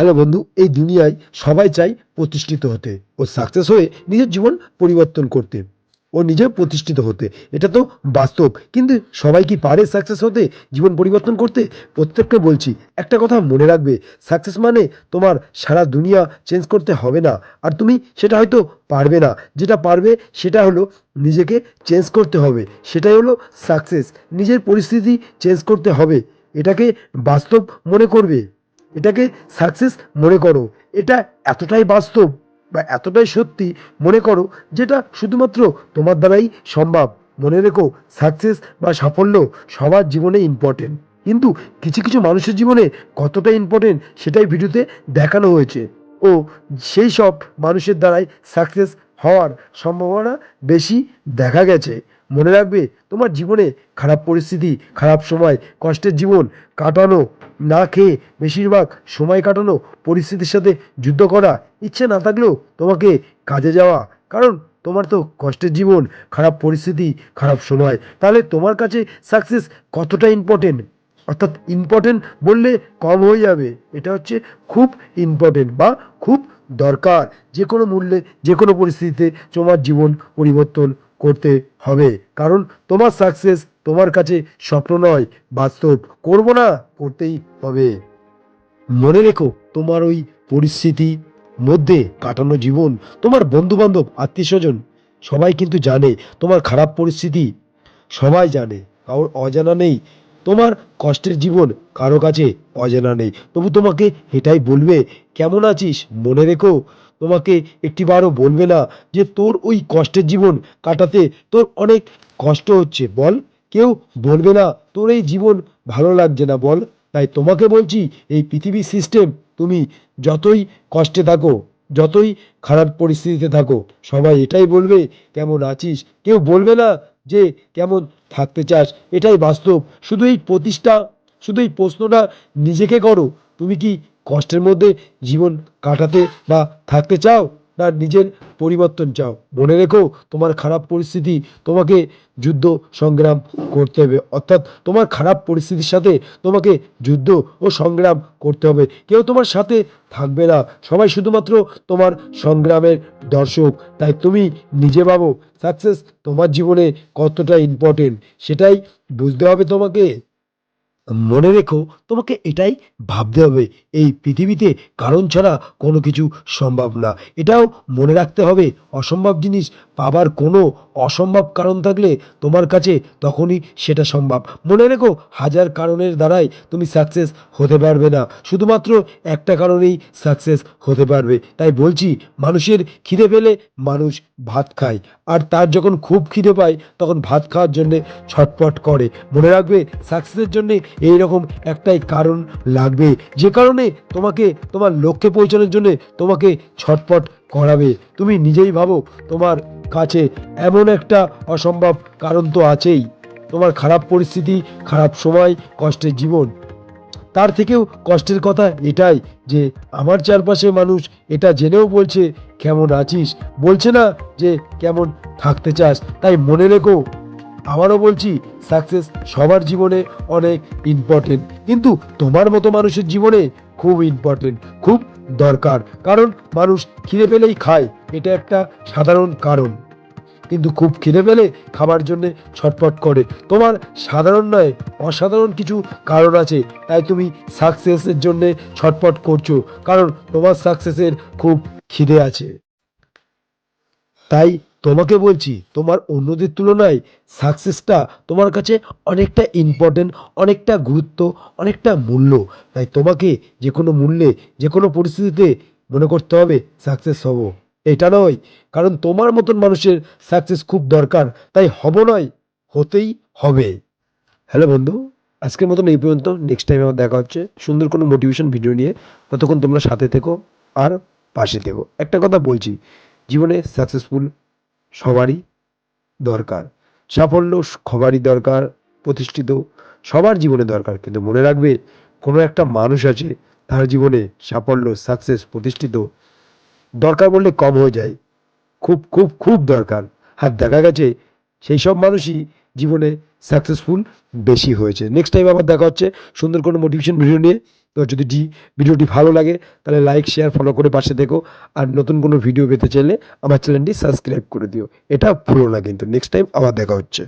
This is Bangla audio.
হ্যালো বন্ধু, এই দুনিয়ায় সবাই চায় প্রতিষ্ঠিত হতে। ও সাকসেস হয়ে নিজের জীবন পরিবর্তন করতে। ও নিজে প্রতিষ্ঠিত হতে। এটা তো বাস্তব। কিন্তু সবাই কি পারে সাকসেস হতে, জীবন পরিবর্তন করতে? প্রত্যেককে বলছি, একটা কথা মনে রাখবে সাকসেস মানে তোমার সারা দুনিয়া চেঞ্জ করতে হবে না। আর তুমি সেটা হয়তো পারবে না। যেটা পারবে, সেটা হলো নিজেকে চেঞ্জ করতে হবে। সেটাই হলো সাকসেস নিজের পরিস্থিতি চেঞ্জ করতে হবে। এটাকে বাস্তব মনে করবে। এটাকে সাকসেস মনে করো। এটা এতটাই বাস্তব বা এতটাই সত্যি মনে করো যেটা শুধুমাত্র তোমার দ্বারাই সম্ভব। মনে রেখো সাকসেস বা সাফল্য সবার জীবনে ইম্পর্টেন্ট কিন্তু কিছু কিছু মানুষের জীবনে কতটা ইম্পর্টেন্ট সেটাই ভিডিওতে দেখানো হয়েছে। ও সেই সব মানুষের দ্বারাই সাকসেস হওয়ার সম্ভাবনা বেশি দেখা গেছে। মনে রাখবে, তোমার জীবনে খারাপ পরিস্থিতি, খারাপ সময়, কষ্টের জীবন কাটানো না খেয়ে বেশিরভাগ সময় কাটানো পরিস্থিতির সাথে যুদ্ধ করা ইচ্ছে না থাকলেও তোমাকে কাজে যাওয়া। কারণ তোমার তো কষ্টের জীবন, খারাপ পরিস্থিতি, খারাপ সময়। তাহলে তোমার কাছে সাকসেস কতটা ইম্পর্টেন্ট অর্থাৎ ইম্পর্টেন্ট বললে কম হয়ে যাবে। এটা হচ্ছে খুব ইম্পর্টেন্ট বা খুব দরকার। যে কোনো মূল্যে যে কোনো পরিস্থিতিতে তোমার জীবন পরিবর্তন করতে হবে। কারণ তোমার সাকসেস তোমার কাছে স্বপ্ন নয়, বাস্তব করব না, করতেই হবে। মনে রেখো, তোমার ওই পরিস্থিতি মধ্যে কাটানো জীবন, তোমার বন্ধুবান্ধব আত্মীয় স্বজন সবাই কিন্তু জানে তোমার খারাপ পরিস্থিতি, সবাই জানে। কারোর অজানা নেই তোমার কষ্টের জীবন কারও কাছে অজানা নেই। তবু তোমাকে এটাই বলবে, কেমন আছিস? মনে রেখো। তোমাকে একটিবারও বলবে না যে তোর ওই কষ্টের জীবন কাটাতে তোর অনেক কষ্ট হচ্ছে। বল, কেউ বলবে না, তোর এই জীবন ভালো লাগছে না, বল। তাই তোমাকে বলছি, এই পৃথিবীর সিস্টেম তুমি যতই কষ্টে থাকো, যতই খারাপ পরিস্থিতিতে থাকো, সবাই এটাই বলবে, কেমন আছিস? কেউ বলবে না যে কেমন থাকতে চাস, এটাই বাস্তব। শুধু এই প্রতিষ্ঠা, শুধু এই প্রশ্নটা নিজেকে করো। তুমি কি কষ্টের মধ্যে জীবন কাটাতে বা থাকতে চাও? না, নিজের পরিবর্তন চাও। মনে রেখো, তোমার খারাপ পরিস্থিতি তোমাকে যুদ্ধ সংগ্রাম করতে হবে। অর্থাৎ তোমার খারাপ পরিস্থিতির সাথে তোমাকে যুদ্ধ ও সংগ্রাম করতে হবে। কেউ তোমার সাথে থাকবে না। সবাই শুধুমাত্র তোমার সংগ্রামের দর্শক। তাই তুমি নিজে ভাবো সাকসেস তোমার জীবনে কতটা ইম্পর্টেন্ট সেটাই বুঝতে হবে তোমাকে। মনে রেখো, তোমাকে এটাই ভাবতে হবে। এই পৃথিবীতে কারণ ছাড়া কোনো কিছু সম্ভব না। এটাও মনে রাখতে হবে, অসম্ভব জিনিস পাবার কোনো অসম্ভব কারণ থাকলে তোমার কাছে তখনই সেটা সম্ভব। মনে রেখো, হাজার কারণের দ্বারাই তুমি সাকসেস হতে পারবে না। শুধুমাত্র একটা কারণেই সাকসেস হতে পারবে। তাই বলছি, মানুষের খিদে পেলে মানুষ ভাত খায়। আর তার যখন খুব খিদে পায়, তখন ভাত খাওয়ার জন্যে ছটপট করে। মনে রাখবে সাকসেসের জন্যে এইরকম একটাই কারণ লাগবে। যে কারণে তোমাকে, তোমার লক্ষ্যে পৌঁছানোর জন্যে তোমাকে ছটপট করাবে। তুমি নিজেই ভাবো, তোমার কাছে এমন একটা অসম্ভব কারণ তো আছেই। তোমার খারাপ পরিস্থিতি, খারাপ সময়, কষ্টের জীবন। তার থেকেও কষ্টের কথা এটাই যে আমার চারপাশে মানুষ এটা জেনেও বলছে, কেমন আছিস? বলছে না যে, কেমন থাকতে চাস? তাই মনে রেখো, আবারও বলছি সাকসেস সবার জীবনে অনেক ইম্পর্টেন্ট কিন্তু তোমার মতো মানুষের জীবনে খুব ইম্পর্টেন্ট খুব দরকার। কারণ মানুষ খিদে পেলেই খায়, এটা একটা সাধারণ কারণ। কিন্তু খুব খিদে পেলে খাবার জন্য ছটপট করে। তোমার সাধারণ নয়, অসাধারণ কিছু কারণ আছে, তাই তুমি সাকসেসের জন্য ছটপট করছ, কারণ তোমার সাকসেসের খুব খিদে আছে। তাই তোমাকে বলছি, তোমার অন্যদের তুলনায় সাকসেসটা তোমার কাছে অনেকটা ইম্পর্টেন্ট অনেকটা গুরুত্ব, অনেকটা মূল্য। তাই তোমাকে যে কোনো মূল্যে যে কোনো পরিস্থিতিতে মনে করতে হবে সাকসেস হব। এটা নয়। কারণ তোমার মতন মানুষের সাকসেস খুব দরকার, তাই হব নয়, হতেই হবে। হ্যালো বন্ধু, আজকের মতন এই পর্যন্ত। নেক্সট টাইম আমার দেখা হচ্ছে সুন্দর কোনো মোটিভেশন ভিডিও নিয়ে। ততক্ষণ তোমরা সাথে থেকো আর পাশে থেকো। একটা কথা বলছি, জীবনে সাকসেসফুল সবারই দরকার। সাফল্য সবারই দরকার, প্রতিষ্ঠিত সবার জীবনে দরকার। কিন্তু মনে রাখবে, কোনো একটা মানুষ আছে, তার জীবনে সাফল্য সাকসেস প্রতিষ্ঠিত দরকার বললে কম হয়ে যায়। খুব খুব খুব দরকার। আর দেখা গেছে সেই সব মানুষই জীবনে সাকসেসফুল বেশি হয়েছে। নেক্সট টাইম আবার দেখা হচ্ছে সুন্দর কোনো মোটিভেশন ভিডিও নিয়ে। তো যদি ডি ভিডিওটি ভালো লাগে, তাহলে লাইক শেয়ার ফলো করে পাশে দেখো আর নতুন কোনো ভিডিও পেতে চাইলে আমার চ্যানেলটি সাবস্ক্রাইব করে দিও। এটা ভুলো না কিন্তু। নেক্সট টাইম আবার দেখা হচ্ছে।